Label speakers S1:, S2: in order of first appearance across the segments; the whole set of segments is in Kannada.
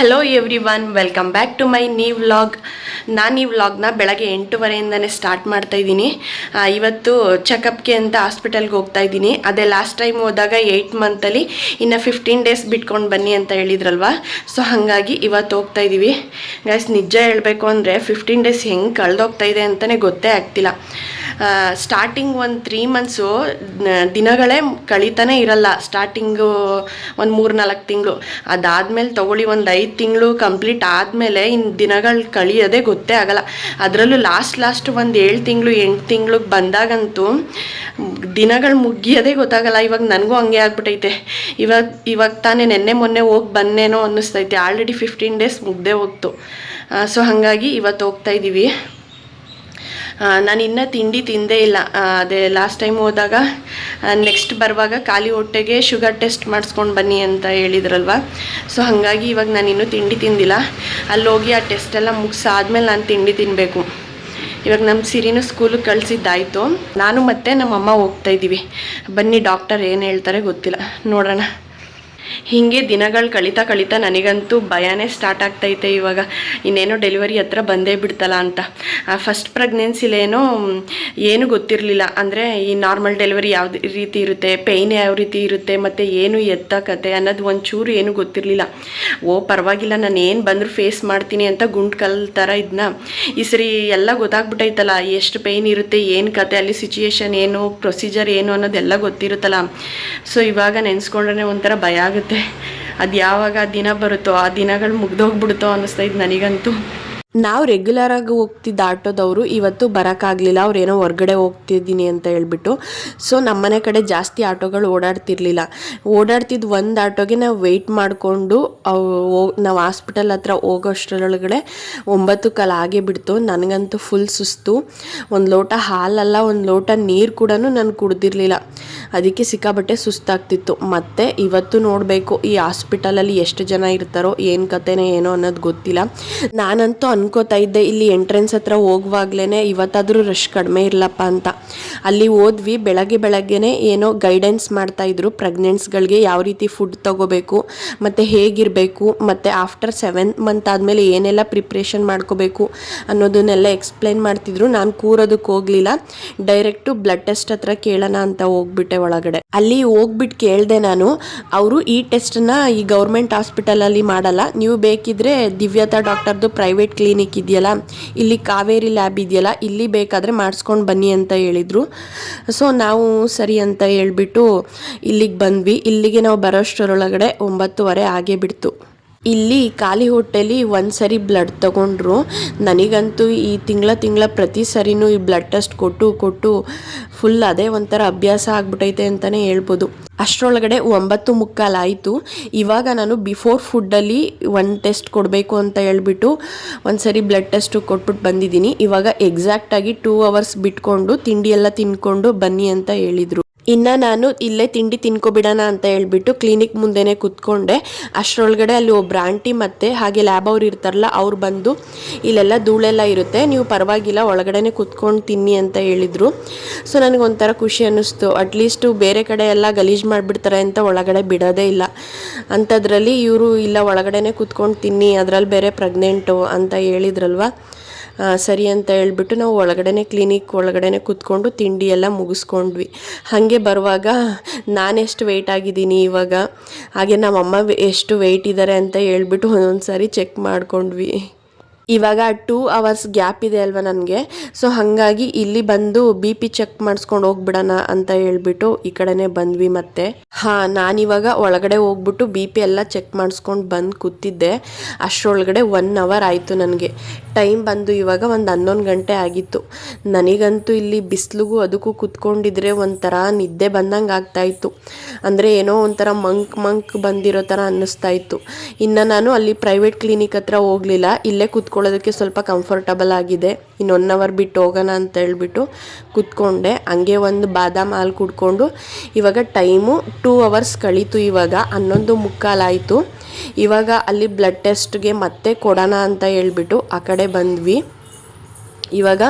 S1: Hello everyone welcome back to my new vlog ನಾನು ಈ ವ್ಲಾಗ್ನ ಬೆಳಗ್ಗೆ ಎಂಟೂವರೆಯಿಂದನೇ ಸ್ಟಾರ್ಟ್ ಮಾಡ್ತಾ ಇದ್ದೀನಿ. ಇವತ್ತು ಚೆಕಪ್ಗೆ ಅಂತ ಹಾಸ್ಪಿಟಲ್ಗೆ ಹೋಗ್ತಾ ಇದ್ದೀನಿ. ಅದೇ ಲಾಸ್ಟ್ ಟೈಮ್ ಹೋದಾಗ ಏಯ್ಟ್ ಮಂತಲ್ಲಿ ಇನ್ನು ಫಿಫ್ಟೀನ್ ಡೇಸ್ ಬಿಟ್ಕೊಂಡು ಬನ್ನಿ ಅಂತ ಹೇಳಿದ್ರಲ್ವ? ಸೊ ಹಾಗಾಗಿ ಇವತ್ತು ಹೋಗ್ತಾ ಇದ್ದೀವಿ ಗೈಸ್ ನಿಜ ಹೇಳಬೇಕು ಅಂದರೆ ಫಿಫ್ಟೀನ್ ಡೇಸ್ ಹೆಂಗೆ ಕಳೆದೋಗ್ತಾ ಇದೆ ಅಂತಲೇ ಗೊತ್ತೇ ಆಗ್ತಿಲ್ಲ. ಸ್ಟಾರ್ಟಿಂಗ್ ಒಂದು ತ್ರೀ ಮಂತ್ಸು ದಿನಗಳೇ ಕಳೀತಾನೆ ಇರಲ್ಲ. ಸ್ಟಾರ್ಟಿಂಗು ಒಂದು ಮೂರು ನಾಲ್ಕು ತಿಂಗಳು. ಅದಾದಮೇಲೆ ತಗೊಳ್ಳಿ ಒಂದು ಐದು ತಿಂಗಳು ಕಂಪ್ಲೀಟ್ ಆದಮೇಲೆ ಇನ್ನು ದಿನಗಳು ಕಳಿಯೋದೇ ಗೊತ್ತೇ ಆಗಲ್ಲ. ಅದರಲ್ಲೂ ಲಾಸ್ಟ್ ಲಾಸ್ಟ್ ಒಂದು ಏಳು ತಿಂಗಳು, ಎಂಟು ತಿಂಗ್ಳಿಗೆ ಬಂದಾಗಂತೂ ದಿನಗಳು ಮುಗಿಯೋದೇ ಗೊತ್ತಾಗಲ್ಲ. ಇವಾಗ ನನಗೂ ಹಂಗೆ ಆಗ್ಬಿಟ್ಟೈತೆ ಇವಾಗ ಇವಾಗ ತಾನೇ ನೆನ್ನೆ ಮೊನ್ನೆ ಹೋಗಿ ಬಂದೇನೋ ಅನ್ನಿಸ್ತೈತೆ. ಆಲ್ರೆಡಿ ಫಿಫ್ಟೀನ್ ಡೇಸ್ ಮುಗ್ದೇ ಹೋಗ್ತು. ಸೊ ಹಾಗಾಗಿ ಇವತ್ತು ಹೋಗ್ತಾ ಇದ್ದೀವಿ ನಾನು ಇನ್ನೂ ತಿಂಡಿ ತಿಂದೇ ಇಲ್ಲ. ಅದೇ ಲಾಸ್ಟ್ ಟೈಮ್ ಹೋದಾಗ ನೆಕ್ಸ್ಟ್ ಬರುವಾಗ ಖಾಲಿ ಹೊಟ್ಟೆಗೆ ಶುಗರ್ ಟೆಸ್ಟ್ ಮಾಡಿಸ್ಕೊಂಡು ಬನ್ನಿ ಅಂತ ಹೇಳಿದ್ರಲ್ವ? ಸೊ ಹಾಗಾಗಿ ಇವಾಗ ನಾನು ಇನ್ನೂ ತಿಂಡಿ ತಿಂದಿಲ್ಲ. ಅಲ್ಲಿ ಹೋಗಿ ಆ ಟೆಸ್ಟ್ ಎಲ್ಲ ಮುಗಿಸಾದ್ಮೇಲೆ ನಾನು ತಿಂಡಿ ತಿನ್ನಬೇಕು ಇವಾಗ ನಮ್ಮ ಸಿರಿನೂ ಸ್ಕೂಲಿಗೆ ಕಳಿಸಿದ್ದಾಯಿತು. ನಾನು ಮತ್ತು ನಮ್ಮಮ್ಮ ಹೋಗ್ತಾ ಇದ್ದೀವಿ ಬನ್ನಿ ಡಾಕ್ಟರ್ ಏನು ಹೇಳ್ತಾರೆ ಗೊತ್ತಿಲ್ಲ. ನೋಡೋಣ. ಹೀಗೆ ದಿನಗಳು ಕಳೀತಾ ಕಳೀತಾ ನನಗಂತೂ ಭಯನೇ ಸ್ಟಾರ್ಟ್ ಆಗ್ತೈತೆ ಇವಾಗ. ಇನ್ನೇನೋ ಡೆಲಿವರಿ ಹತ್ರ ಬಂದೇ ಬಿಡ್ತಲ್ಲ ಅಂತ. ಫಸ್ಟ್ ಪ್ರೆಗ್ನೆನ್ಸಿಲೇನೋ ಏನು ಗೊತ್ತಿರಲಿಲ್ಲ. ಅಂದರೆ ಈ ನಾರ್ಮಲ್ ಡೆಲಿವರಿ ಯಾವ ರೀತಿ ಇರುತ್ತೆ ಪೇಯ್ನ್ ಯಾವ ರೀತಿ ಇರುತ್ತೆ, ಮತ್ತು ಏನು ಎತ್ತ ಕತೆ ಅನ್ನೋದು ಒಂಚೂರು ಏನು ಗೊತ್ತಿರಲಿಲ್ಲ. ಓ, ಪರವಾಗಿಲ್ಲ ನಾನು ಏನು ಬಂದರೂ ಫೇಸ್ ಮಾಡ್ತೀನಿ ಅಂತ ಗುಂಡು ಕಲ್ ಥರ ಇದನ್ನ ಈ ಸರಿ ಎಲ್ಲ ಗೊತ್ತಾಗ್ಬಿಟ್ಟೈತಲ್ಲ, ಎಷ್ಟು ಪೇಯ್ನ್ ಇರುತ್ತೆ, ಏನು ಕತೆ, ಅಲ್ಲಿ ಸಿಚುಯೇಷನ್ ಏನು ಪ್ರೊಸೀಜರ್ ಏನು ಅನ್ನೋದೆಲ್ಲ ಗೊತ್ತಿರುತ್ತಲ್ಲ. ಸೊ ಇವಾಗ ನೆನೆಸ್ಕೊಂಡ್ರೆ ಒಂಥರ ಭಯ ಆಗುತ್ತೆ. ಅದು ಯಾವಾಗ ದಿನ ಬರುತ್ತೋ ಆ ದಿನಗಳು ಮುಗ್ದೋಗ್ಬಿಡುತ್ತೋ ಅನ್ನಿಸ್ತೈತೆ ನನಗಂತೂ. ನಾವು ರೆಗ್ಯುಲರ್ ಆಗಿ ಹೋಗ್ತಿದ್ದ ಆಟೋದವರು ಇವತ್ತು ಬರೋಕ್ಕಾಗಲಿಲ್ಲ ಅವ್ರೇನೋ ಹೊರ್ಗಡೆ ಹೋಗ್ತಿದ್ದೀನಿ ಅಂತ ಹೇಳ್ಬಿಟ್ಟು. ಸೊ ನಮ್ಮನೆ ಕಡೆ ಜಾಸ್ತಿ ಆಟೋಗಳು ಓಡಾಡ್ತಿರ್ಲಿಲ್ಲ. ಓಡಾಡ್ತಿದ್ದು ಒಂದು ಆಟೋಗೆ ನಾವು ವೆಯ್ಟ್ ಮಾಡಿಕೊಂಡು ನಾವು ಹಾಸ್ಪಿಟಲ್ ಹತ್ರ ಹೋಗೋಷ್ಟರೊಳಗಡೆ ಒಂಬತ್ತು ಕಾಲ ಆಗೇ ಬಿಡ್ತು. ನನಗಂತೂ ಫುಲ್ ಸುಸ್ತು. ಒಂದು ಲೋಟ ಹಾಲಲ್ಲ, ಒಂದು ಲೋಟ ನೀರು ಕೂಡ ನಾನು ಕುಡ್ದಿರಲಿಲ್ಲ. ಅದಕ್ಕೆ ಸಿಕ್ಕಾಬಟ್ಟೆ ಸುಸ್ತಾಗ್ತಿತ್ತು. ಮತ್ತು ಇವತ್ತು ನೋಡಬೇಕು, ಈ ಹಾಸ್ಪಿಟಲಲ್ಲಿ ಎಷ್ಟು ಜನ ಇರ್ತಾರೋ, ಏನು ಕತೆನೇ ಏನೋ ಅನ್ನೋದು ಗೊತ್ತಿಲ್ಲ. ನಾನಂತೂ ಅನ್ಕೋತಾ ಇದ್ದೆ ಇಲ್ಲಿ ಎಂಟ್ರೆನ್ಸ್ ಹತ್ರ ಹೋಗುವಾಗ್ಲೇ ಇವತ್ತಾದರೂ ರಶ್ ಕಡಿಮೆ ಇರಲಪ್ಪ ಅಂತ. ಅಲ್ಲಿ ಹೋದ್ವಿ, ಬೆಳಗ್ಗೆ ಬೆಳಗ್ಗೆನೆ ಏನೋ ಗೈಡೆನ್ಸ್ ಮಾಡ್ತಾ ಮಾಡ್ತಾಯಿದ್ರು ಪ್ರೆಗ್ನೆಂಟ್ಸ್ಗಳಿಗೆ ಯಾವ ರೀತಿ ಫುಡ್ ತಗೋಬೇಕು, ಮತ್ತು ಹೇಗಿರಬೇಕು, ಮತ್ತು ಆಫ್ಟರ್ ಸೆವೆಂತ್ ಮಂತ್ ಆದಮೇಲೆ ಏನೆಲ್ಲ ಪ್ರಿಪ್ರೇಷನ್ ಮಾಡ್ಕೋಬೇಕು ಅನ್ನೋದನ್ನೆಲ್ಲ ಎಕ್ಸ್ಪ್ಲೈನ್ ಮಾಡ್ತಿದ್ರು. ನಾನು ಕೂರೋದಕ್ಕೆ ಹೋಗಲಿಲ್ಲ. ಡೈರೆಕ್ಟು ಬ್ಲಡ್ ಟೆಸ್ಟ್ ಹತ್ರ ಕೇಳೋಣ ಅಂತ ಹೋಗ್ಬಿಟ್ಟೆ ಒಳಗಡೆ. ಅಲ್ಲಿ ಹೋಗ್ಬಿಟ್ಟು ಕೇಳಿದೆ ನಾನು, ಅವರು ಈ ಟೆಸ್ಟನ್ನ ಈ ಗೌರ್ಮೆಂಟ್ ಹಾಸ್ಪಿಟಲಲ್ಲಿ ಮಾಡಲ್ಲ. ನೀವು ಬೇಕಿದ್ರೆ ದಿವ್ಯತಾ ಡಾಕ್ಟರ್ದು ಪ್ರೈವೇಟ್ ಕ್ಲಿನಿಕ್ ಇದೆಯಲ್ಲ, ಇಲ್ಲಿ ಕಾವೇರಿ ಲ್ಯಾಬ್ ಇದೆಯಲ್ಲ, ಇಲ್ಲಿ ಬೇಕಾದರೆ ಮಾಡಿಸ್ಕೊಂಡು ಬನ್ನಿ ಅಂತ ಹೇಳಿದರು. ಸೊ ನಾವು ಸರಿ ಅಂತ ಹೇಳ್ಬಿಟ್ಟು ಇಲ್ಲಿಗೆ ಬಂದ್ವಿ. ಇಲ್ಲಿಗೆ ನಾವು ಬರೋಷ್ಟರೊಳಗಡೆ ಒಂಬತ್ತುವರೆ ಆಗೇ ಬಿಡ್ತು. ಇಲ್ಲಿ ಖಾಲಿ ಹೊಟ್ಟೆಲಿ ಒಂದು ಸರಿ ಬ್ಲಡ್ ತಗೊಂಡ್ರು. ನನಗಂತೂ ಈ ತಿಂಗಳ ತಿಂಗಳ ಪ್ರತಿ ಸರಿನೂ ಈ ಬ್ಲಡ್ ಟೆಸ್ಟ್ ಕೊಟ್ಟು ಕೊಟ್ಟು ಫುಲ್ ಅದೇ ಒಂಥರ ಅಭ್ಯಾಸ ಆಗ್ಬಿಟ್ಟೈತೆ ಅಂತಲೇ ಹೇಳ್ಬೋದು. ಅಷ್ಟರೊಳಗಡೆ ಒಂಬತ್ತು ಮುಕ್ಕಾಲಾಯಿತು ಇವಾಗ ನಾನು ಬಿಫೋರ್ ಫುಡ್ಡಲ್ಲಿ ಒಂದು ಟೆಸ್ಟ್ ಕೊಡಬೇಕು ಅಂತ ಹೇಳ್ಬಿಟ್ಟು ಒಂದು ಸರಿ ಬ್ಲಡ್ ಟೆಸ್ಟು ಕೊಟ್ಬಿಟ್ಟು ಬಂದಿದ್ದೀನಿ. ಇವಾಗ ಎಕ್ಸಾಕ್ಟಾಗಿ ಟೂ ಅವರ್ಸ್ ಬಿಟ್ಕೊಂಡು ತಿಂಡಿ ಎಲ್ಲ ತಿನ್ಕೊಂಡು ಬನ್ನಿ ಅಂತ ಹೇಳಿದರು. ಇನ್ನು ನಾನು ಇಲ್ಲೇ ತಿಂಡಿ ತಿನ್ಕೊಬಿಡೋಣ ಅಂತ ಹೇಳ್ಬಿಟ್ಟು ಕ್ಲಿನಿಕ್ ಮುಂದೆನೇ ಕುತ್ಕೊಂಡೆ. ಅಷ್ಟರೊಳಗಡೆ ಅಲ್ಲಿ ಒಬ್ಬರು ಆಂಟಿ ಮತ್ತೆ ಹಾಗೆ ಲ್ಯಾಬ್ ಅವ್ರು ಇರ್ತಾರಲ್ಲ, ಅವ್ರು ಬಂದು ಇಲ್ಲೆಲ್ಲ ಧೂಳೆಲ್ಲ ಇರುತ್ತೆ, ನೀವು ಪರವಾಗಿಲ್ಲ, ಒಳಗಡೆನೆ ಕುತ್ಕೊಂಡು ತಿನ್ನಿ ಅಂತ ಹೇಳಿದರು. ಸೊ ನನಗೊಂಥರ ಖುಷಿ ಅನ್ನಿಸ್ತು. ಅಟ್ಲೀಸ್ಟು ಬೇರೆ ಕಡೆ ಎಲ್ಲ ಗಲೀಜು ಮಾಡಿಬಿಡ್ತಾರೆ ಅಂತ ಒಳಗಡೆ ಬಿಡೋದೇ ಇಲ್ಲ. ಅಂಥದ್ರಲ್ಲಿ ಇವರು ಇಲ್ಲ, ಒಳಗಡೆನೆ ಕುತ್ಕೊಂಡು ತಿನ್ನಿ, ಅದರಲ್ಲಿ ಬೇರೆ ಪ್ರೆಗ್ನೆಂಟು ಅಂತ ಹೇಳಿದ್ರಲ್ವ? ಸರಿ ಅಂತ ಹೇಳ್ಬಿಟ್ಟು ನಾವು ಒಳಗಡೆ ಕ್ಲಿನಿಕ್ ಒಳಗಡೆನೆ ಕೂತ್ಕೊಂಡು ತಿಂಡಿ ಎಲ್ಲ ಮುಗಿಸ್ಕೊಂಡ್ವಿ. ಹಾಗೆ ಬರುವಾಗ ನಾನೆಷ್ಟು ವೆಯ್ಟ್ ಆಗಿದ್ದೀನಿ ಇವಾಗ? ಹಾಗೆ ನಮ್ಮಮ್ಮ ಎಷ್ಟು ವೆಯ್ಟ್ ಇದ್ದಾರೆ ಅಂತ ಹೇಳ್ಬಿಟ್ಟು ಒಂದೊಂದು ಸಾರಿ ಚೆಕ್ ಮಾಡ್ಕೊಂಡ್ವಿ. ಇವಾಗ ಟೂ ಅವರ್ಸ್ ಗ್ಯಾಪ್ ಇದೆ ಅಲ್ವಾ ನನಗೆ. ಸೊ ಹಾಗಾಗಿ ಇಲ್ಲಿ ಬಂದು ಬಿ ಪಿ ಚೆಕ್ ಮಾಡಿಸ್ಕೊಂಡು ಹೋಗ್ಬಿಡೋಣ ಅಂತ ಹೇಳ್ಬಿಟ್ಟು ಈ ಕಡೆನೇ ಬಂದ್ವಿ ಮತ್ತೆ. ಹಾಂ, ನಾನಿವಾಗ ಒಳಗಡೆ ಹೋಗ್ಬಿಟ್ಟು ಬಿ ಪಿ ಎಲ್ಲ ಚೆಕ್ ಮಾಡಿಸ್ಕೊಂಡು ಬಂದು ಕೂತಿದ್ದೆ. ಅಷ್ಟರೊಳಗಡೆ ಒನ್ ಅವರ್ ಆಯಿತು ನನಗೆ. ಟೈಮ್ ಬಂದು ಇವಾಗ ಒಂದು ಹನ್ನೊಂದು ಗಂಟೆ ಆಗಿತ್ತು. ನನಗಂತೂ ಇಲ್ಲಿ ಬಿಸಿಲಿಗೂ ಅದಕ್ಕೂ ಕೂತ್ಕೊಂಡಿದ್ರೆ ಒಂಥರ ನಿದ್ದೆ ಬಂದಂಗೆ ಆಗ್ತಾಯಿತ್ತು ಅಂದರೆ ಏನೋ ಒಂಥರ ಮಂಕ್ ಮಂಕ್ ಬಂದಿರೋ ಥರ ಅನ್ನಿಸ್ತಾ ಇತ್ತು. ಇನ್ನು ನಾನು ಅಲ್ಲಿ ಪ್ರೈವೇಟ್ ಕ್ಲಿನಿಕ್ ಹತ್ರ ಹೋಗಲಿಲ್ಲ. ಇಲ್ಲೇ ಕೂತ್ಕೊಳ್ಳೋದಕ್ಕೆ ಸ್ವಲ್ಪ ಕಂಫರ್ಟಬಲ್ ಆಗಿದೆ. ಇನ್ನು ಒನ್ ಅವರ್ ಬಿಟ್ಟು ಹೋಗೋಣ ಅಂತ ಹೇಳ್ಬಿಟ್ಟು ಕೂತ್ಕೊಂಡೆ. ಹಂಗೆ ಒಂದು ಬಾದಾಮ್ ಹಾಲು ಕುಡ್ಕೊಂಡು ಇವಾಗ ಟೈಮು ಟೂ ಅವರ್ಸ್ ಕಳೀತು ಇವಾಗ. ಹನ್ನೊಂದು ಮುಕ್ಕಾಲಾಯಿತು ಇವಾಗ ಅಲ್ಲಿ ಬ್ಲಡ್ ಟೆಸ್ಟ್ಗೆ ಮತ್ತೆ ಕೊಡೋಣ ಅಂತ ಹೇಳ್ಬಿಟ್ಟು ಆ ಕಡೆ ಬಂದ್ವಿ. ಇವಾಗ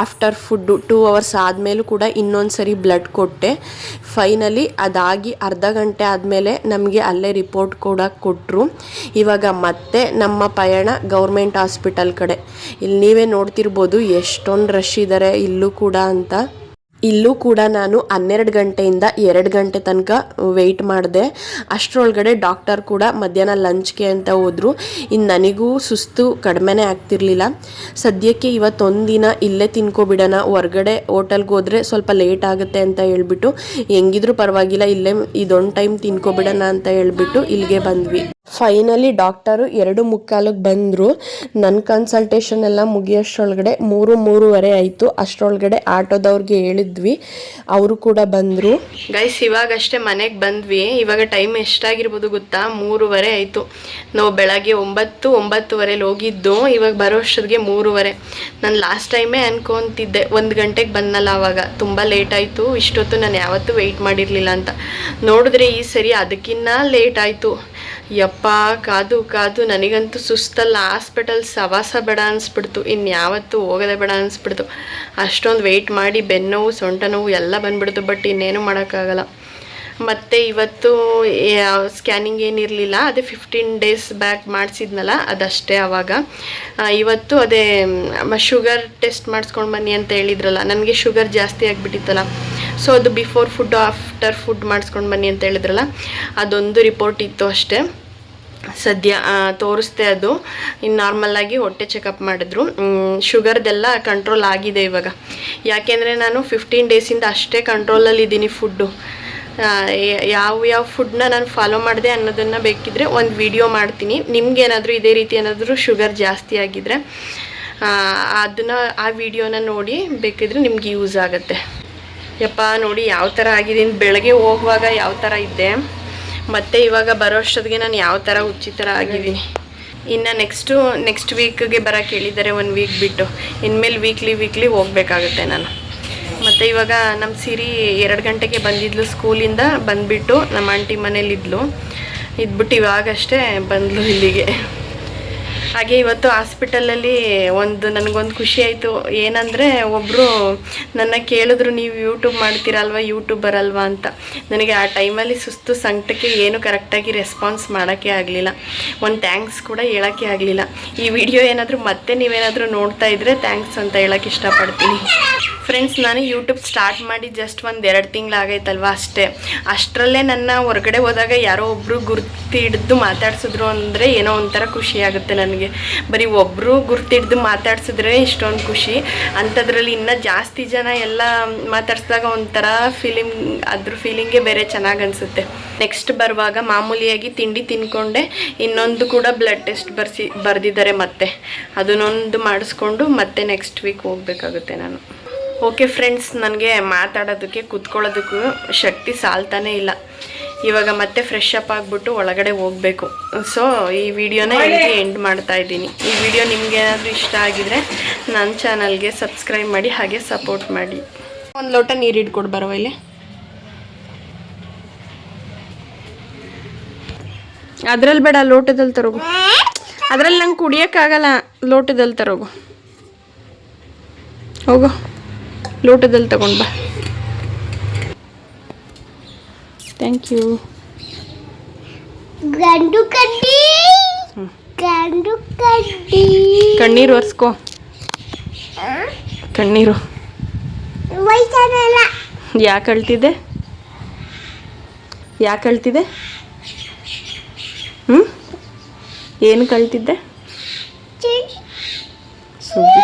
S1: ಆಫ್ಟರ್ ಫುಡ್ಡು ಟೂ ಅವರ್ಸ್ ಆದಮೇಲೂ ಕೂಡ ಇನ್ನೊಂದು ಸರಿ ಬ್ಲಡ್ ಕೊಟ್ಟೆ. ಫೈನಲಿ ಅದಾಗಿ ಅರ್ಧ ಗಂಟೆ ಆದಮೇಲೆ ನಮಗೆ ಅಲ್ಲೇ ರಿಪೋರ್ಟ್ ಕೂಡ ಕೊಟ್ಟರು ಇವಾಗ ಮತ್ತೆ ನಮ್ಮ ಪಯಣ ಗೌರ್ಮೆಂಟ್ ಹಾಸ್ಪಿಟಲ್ ಕಡೆ. ಇಲ್ಲಿ ನೀವೇ ನೋಡ್ತಿರ್ಬೋದು ಎಷ್ಟೊಂದು ರಶ್ ಇದ್ದಾರೆ ಇಲ್ಲೂ ಕೂಡ ಅಂತ. ಇಲ್ಲೂ ಕೂಡ ನಾನು ಹನ್ನೆರಡು ಗಂಟೆಯಿಂದ ಎರಡು ಗಂಟೆ ತನಕ ವೆಯ್ಟ್ ಮಾಡಿದೆ. ಅಷ್ಟರೊಳಗಡೆ ಡಾಕ್ಟರ್ ಕೂಡ ಮಧ್ಯಾಹ್ನ ಲಂಚ್ಗೆ ಅಂತ ಹೋದರು. ಇನ್ನು ನನಗೂ ಸುಸ್ತು ಕಡಿಮೆನೇ ಆಗ್ತಿರ್ಲಿಲ್ಲ. ಸದ್ಯಕ್ಕೆ ಇವತ್ತೊಂದು ದಿನ ಇಲ್ಲೇ ತಿನ್ಕೊಬಿಡೋಣ, ಹೊರ್ಗಡೆ ಹೋಟೆಲ್ಗೆ ಹೋದರೆ ಸ್ವಲ್ಪ ಲೇಟ್ ಆಗುತ್ತೆ ಅಂತ ಹೇಳ್ಬಿಟ್ಟು, ಹೆಂಗಿದ್ರು ಪರವಾಗಿಲ್ಲ, ಇಲ್ಲೇ ಇದೊಂದು ಟೈಮ್ ತಿನ್ಕೊಬಿಡೋಣ ಅಂತ ಹೇಳ್ಬಿಟ್ಟು ಇಲ್ಲಿಗೆ ಬಂದ್ವಿ. ಫೈನಲಿ ಡಾಕ್ಟರು ಎರಡು ಮುಕ್ಕಾಲಿಗೆ ಬಂದರು. ನನ್ನ ಕನ್ಸಲ್ಟೇಷನ್ ಎಲ್ಲ ಮುಗಿಯೋಷ್ಟ್ರೊಳಗಡೆ ಮೂರು, ಮೂರುವರೆ ಆಯಿತು. ಅಷ್ಟರೊಳಗಡೆ ಆಟೋದವ್ರಿಗೆ ಹೇಳಿದ್ವಿ. ಅವರು ಕೂಡ ಬಂದರು. ಗೈಸ್ ಇವಾಗಷ್ಟೇ ಮನೆಗೆ ಬಂದ್ವಿ. ಇವಾಗ ಟೈಮ್ ಎಷ್ಟಾಗಿರ್ಬೋದು ಗೊತ್ತಾ? ಮೂರುವರೆ ಆಯಿತು. ನಾವು ಬೆಳಗ್ಗೆ ಒಂಬತ್ತು, ಒಂಬತ್ತುವರೆಲಿ ಹೋಗಿದ್ದು. ಇವಾಗ ಬರೋ ಅಷ್ಟೊತ್ತಿಗೆ ಮೂರುವರೆ. ನಾನು ಲಾಸ್ಟ್ ಟೈಮೇ ಅನ್ಕೊತಿದ್ದೆ. ಒಂದು ಗಂಟೆಗೆ ಬಂದಲ್ಲ ಆವಾಗ ತುಂಬ ಲೇಟ್ ಆಯಿತು. ಇಷ್ಟೊತ್ತು ನಾನು ಯಾವತ್ತೂ ವೆಯ್ಟ್ ಮಾಡಿರಲಿಲ್ಲ ಅಂತ. ನೋಡಿದ್ರೆ ಈ ಸರಿ ಅದಕ್ಕಿನ್ನ ಲೇಟ್ ಆಯಿತು. ಯಪ್ಪ, ಕಾದು ಕಾದು, ನನಗಂತೂ ಸುಸ್ತಲ್ಲ. ಹಾಸ್ಪಿಟಲ್ ಸವಾಸ ಬೇಡ ಅನಿಸ್ಬಿಡ್ತು. ಇನ್ಯಾವತ್ತೂ ಹೋಗೋದೇ ಬೇಡ ಅನಿಸ್ಬಿಡ್ತು. ಅಷ್ಟೊಂದು ವೆಯ್ಟ್ ಮಾಡಿ ಬೆನ್ನೋವು ಸೊಂಟ ನೋವು ಎಲ್ಲ ಬಂದ್ಬಿಡ್ತು ಬಟ್ ಇನ್ನೇನು ಮಾಡೋಕ್ಕಾಗಲ್ಲ. ಮತ್ತು ಇವತ್ತು ಸ್ಕ್ಯಾನಿಂಗ್ ಏನಿರಲಿಲ್ಲ. ಅದೇ ಫಿಫ್ಟೀನ್ ಡೇಸ್ ಬ್ಯಾಕ್ ಮಾಡಿಸಿದ್ನಲ್ಲ, ಅದಷ್ಟೇ ಆವಾಗ ಇವತ್ತು ಅದೇ ಶುಗರ್ ಟೆಸ್ಟ್ ಮಾಡಿಸ್ಕೊಂಡು ಬನ್ನಿ ಅಂತ ಹೇಳಿದ್ರಲ್ಲ. ನನಗೆ ಶುಗರ್ ಜಾಸ್ತಿ ಆಗಿಬಿಟ್ಟಿತ್ತಲ್ಲ. ಸೊ ಅದು ಬಿಫೋರ್ ಫುಡ್ ಆಫ್ಟರ್ ಫುಡ್ ಮಾಡಿಸ್ಕೊಂಡು ಬನ್ನಿ ಅಂತ ಹೇಳಿದ್ರಲ್ಲ, ಅದೊಂದು ರಿಪೋರ್ಟ್ ಇತ್ತು ಅಷ್ಟೇ. ಸದ್ಯ ತೋರಿಸ್ದೆ ಅದು. ಇನ್ನು ನಾರ್ಮಲ್ಲಾಗಿ ಹೊಟ್ಟೆ ಚೆಕಪ್ ಮಾಡಿದ್ರು. ಶುಗರ್ದೆಲ್ಲ ಕಂಟ್ರೋಲ್ ಆಗಿದೆ ಇವಾಗ. ಯಾಕೆಂದರೆ ನಾನು ಫಿಫ್ಟೀನ್ ಡೇಸಿಂದ ಅಷ್ಟೇ ಕಂಟ್ರೋಲಲ್ಲಿ ಇದ್ದೀನಿ ಫುಡ್ಡು ಯಾವ ಯಾವ ಫುಡ್ನ ನಾನು ಫಾಲೋ ಮಾಡಿದೆ ಅನ್ನೋದನ್ನು ಬೇಕಿದ್ರೆ ಒಂದು ವಿಡಿಯೋ ಮಾಡ್ತೀನಿ. ನಿಮ್ಗೇನಾದರೂ ಇದೇ ರೀತಿ ಏನಾದರೂ ಶುಗರ್ ಜಾಸ್ತಿ ಆಗಿದ್ರೆ ಅದನ್ನು, ಆ ವಿಡಿಯೋನ ನೋಡಿ ಬೇಕಿದ್ರೆ ನಿಮ್ಗೆ ಯೂಸ್ ಆಗುತ್ತೆ. ಯಪ್ಪ, ನೋಡಿ ಯಾವ ಥರ ಆಗಿದ್ದೀನಿ ಬೆಳಗ್ಗೆ ಹೋಗುವಾಗ ಯಾವ ಥರ ಇದ್ದೆ ಮತ್ತು ಇವಾಗ ಬರೋ ಅಷ್ಟೊತ್ತಿಗೆ ನಾನು ಯಾವ ಥರ ಹುಚ್ಚಿ ಥರ ಆಗಿದ್ದೀನಿ ಇನ್ನು ನೆಕ್ಸ್ಟು ನೆಕ್ಸ್ಟ್ ವೀಕ್ಗೆ ಬರೋಕ್ಕೆ ಹೇಳಿದ್ದಾರೆ ಒಂದು ವೀಕ್ ಬಿಟ್ಟು. ಇನ್ಮೇಲೆ ವೀಕ್ಲಿ ವೀಕ್ಲಿ ಹೋಗ್ಬೇಕಾಗುತ್ತೆ ನಾನು. ಮತ್ತು ಇವಾಗ ನಮ್ಮ ಸಿರಿ ಎರಡು ಗಂಟೆಗೆ ಬಂದಿದ್ಲು ಸ್ಕೂಲಿಂದ, ಬಂದುಬಿಟ್ಟು ನಮ್ಮ ಆಂಟಿ ಮನೇಲಿದ್ಲು. ಇದ್ಬಿಟ್ಟು ಇವಾಗಷ್ಟೇ ಬಂದಳು ಇಲ್ಲಿಗೆ. ಹಾಗೆ ಇವತ್ತು ಹಾಸ್ಪಿಟಲಲ್ಲಿ ಒಂದು ನನಗೊಂದು ಖುಷಿ ಆಯಿತು. ಏನಂದರೆ ಒಬ್ಬರು ನನ್ನ ಕೇಳಿದ್ರು, ನೀವು ಯೂಟ್ಯೂಬ್ ಮಾಡ್ತೀರಲ್ವ? ಯೂಟ್ಯೂಬರ್ ಅಲ್ವಾ ಅಂತ. ನನಗೆ ಆ ಟೈಮಲ್ಲಿ ಸುಸ್ತು ಸಂಕಟಕ್ಕೆ ಏನು ಕರೆಕ್ಟಾಗಿ ರೆಸ್ಪಾನ್ಸ್ ಮಾಡೋಕ್ಕೆ ಆಗಲಿಲ್ಲ. ಒಂದು ಥ್ಯಾಂಕ್ಸ್ ಕೂಡ ಹೇಳೋಕ್ಕೆ ಆಗಲಿಲ್ಲ. ಈ ವಿಡಿಯೋ ಏನಾದರೂ ಮತ್ತೆ ನೀವೇನಾದರೂ ನೋಡ್ತಾ ಇದ್ದರೆ ಥ್ಯಾಂಕ್ಸ್ ಅಂತ ಹೇಳೋಕ್ಕೆ ಇಷ್ಟಪಡ್ತೀನಿ. ಫ್ರೆಂಡ್ಸ್ ನಾನು ಯೂಟ್ಯೂಬ್ ಸ್ಟಾರ್ಟ್ ಮಾಡಿ ಜಸ್ಟ್ ಒಂದು ಎರಡು ತಿಂಗಳಾಗೈತಲ್ವ ಅಷ್ಟೇ. ಅಷ್ಟರಲ್ಲೇ ನನ್ನ ಹೊರಗಡೆ ಹೋದಾಗ ಯಾರೋ ಒಬ್ಬರು ಗುರುತಿ ಹಿಡಿದು ಮಾತಾಡಿಸಿದ್ರು ಅಂದರೆ ಏನೋ ಒಂಥರ ಖುಷಿ ಆಗುತ್ತೆ ನನಗೆ. ಬರೀ ಒಬ್ಬರು ಗುರ್ತಿಡ್ದು ಮಾತಾಡ್ಸಿದ್ರೆ ಇಷ್ಟೊಂದು ಖುಷಿ. ಅಂಥದ್ರಲ್ಲಿ ಇನ್ನೂ ಜಾಸ್ತಿ ಜನ ಎಲ್ಲ ಮಾತಾಡ್ಸಿದಾಗ ಒಂಥರ ಫೀಲಿಂಗ್ ಅದ್ರ ಫೀಲಿಂಗೇ ಬೇರೆ ಚೆನ್ನಾಗಿ ಅನಿಸುತ್ತೆ. ನೆಕ್ಸ್ಟ್ ಬರುವಾಗ ಮಾಮೂಲಿಯಾಗಿ ತಿಂಡಿ ತಿನ್ಕೊಂಡೆ, ಇನ್ನೊಂದು ಕೂಡ ಬ್ಲಡ್ ಟೆಸ್ಟ್ ಬರ್ಸಿ, ಬರೆದಿದ್ದಾರೆ ಮತ್ತೆ. ಅದನ್ನೊಂದು ಮಾಡಿಸ್ಕೊಂಡು ಮತ್ತೆ ನೆಕ್ಸ್ಟ್ ವೀಕ್ ಹೋಗಬೇಕಾಗುತ್ತೆ ನಾನು. ಓಕೆ ಫ್ರೆಂಡ್ಸ್ ನನಗೆ ಮಾತಾಡೋದಕ್ಕೆ, ಕೂತ್ಕೊಳ್ಳೋದಕ್ಕೂ ಶಕ್ತಿ ಸಾಲ್ತಾನೇ ಇಲ್ಲ. ಇವಾಗ ಮತ್ತೆ ಫ್ರೆಶ್ ಅಪ್ ಆಗಿಬಿಟ್ಟು ಒಳಗಡೆ ಹೋಗಬೇಕು. ಸೊ ಈ ವಿಡಿಯೋನ ಇಲ್ಲಿ ಎಂಡ್ ಮಾಡ್ತಾ ಇದ್ದೀನಿ. ಈ ವಿಡಿಯೋ ನಿಮ್ಗೆ ಏನಾದರೂ ಇಷ್ಟ ಆಗಿದ್ರೆ ನನ್ನ ಚಾನಲ್ಗೆ ಸಬ್ಸ್ಕ್ರೈಬ್ ಮಾಡಿ ಹಾಗೆ ಸಪೋರ್ಟ್ ಮಾಡಿ. ಒಂದು ಲೋಟ ನೀರು ಇಟ್ಕೊಡು ಬರುವ ಇಲ್ಲಿ. ಅದ್ರಲ್ಲಿ ಬೇಡ ಲೋಟದಲ್ಲಿ ತರೋಗು. ಅದ್ರಲ್ಲಿ ನಂಗೆ ಕುಡಿಯೋಕ್ಕಾಗಲ್ಲ ಲೋಟದಲ್ಲಿ ತರೋಗು. ಹೋಗು ಲೋಟದಲ್ಲಿ ತಗೊಂಡು ಬಾ. ಥ್ಯಾಂಕ್ ಯು
S2: ಗಂಡು ಕಡ್ಡಿ ಗಂಡು ಕಡ್ಡಿ
S1: ಕಣ್ಣೀರು ಒರೆಸ್ಕೋ. ಕಣ್ಣೀರು. ಯಾಕೆ ಅಳ್ತಿದ್ದೆ? ಯಾಕೆ ಅಳ್ತಿದ್ದೆ? ಹ್ಞೂ ಏನು ಕಳ್ತಿದ್ದೆ? ಸುದ್ದಿ.